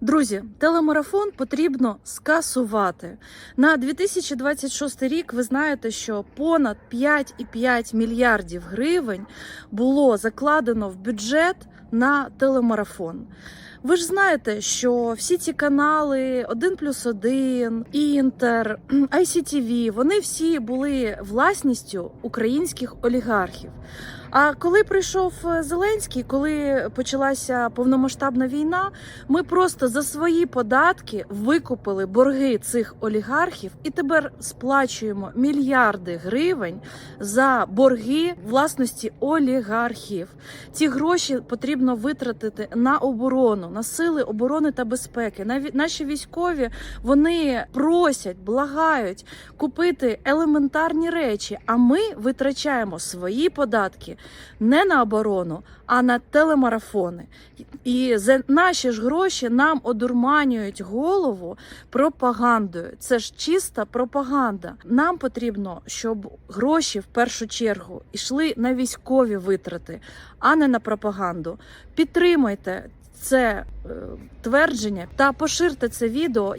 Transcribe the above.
Друзі, телемарафон потрібно скасувати. На 2026 рік ви знаєте, що понад 5,5 мільярдів гривень було закладено в бюджет на телемарафон. Ви ж знаєте, що всі ці канали 1 плюс 1, Інтер, ICTV, вони всі були власністю українських олігархів. А коли прийшов е, Зеленський, коли почалася повномасштабна війна, ми просто за свої податки викупили борги цих олігархів і тепер сплачуємо мільярди гривень за борги власності олігархів. Ці гроші потрібно витратити на оборону, на сили оборони та безпеки. Наші військові вони просять, благають купити елементарні речі. А ми витрачаємо свої податки не на оборону, а на телемарафони. І за наші ж гроші нам одурманюють голову пропагандою. Це ж чиста пропаганда. Нам потрібно, щоб гроші в першу чергу йшли на військові витрати, а не на пропаганду. Підтримайте це е, твердження та поширте це відео.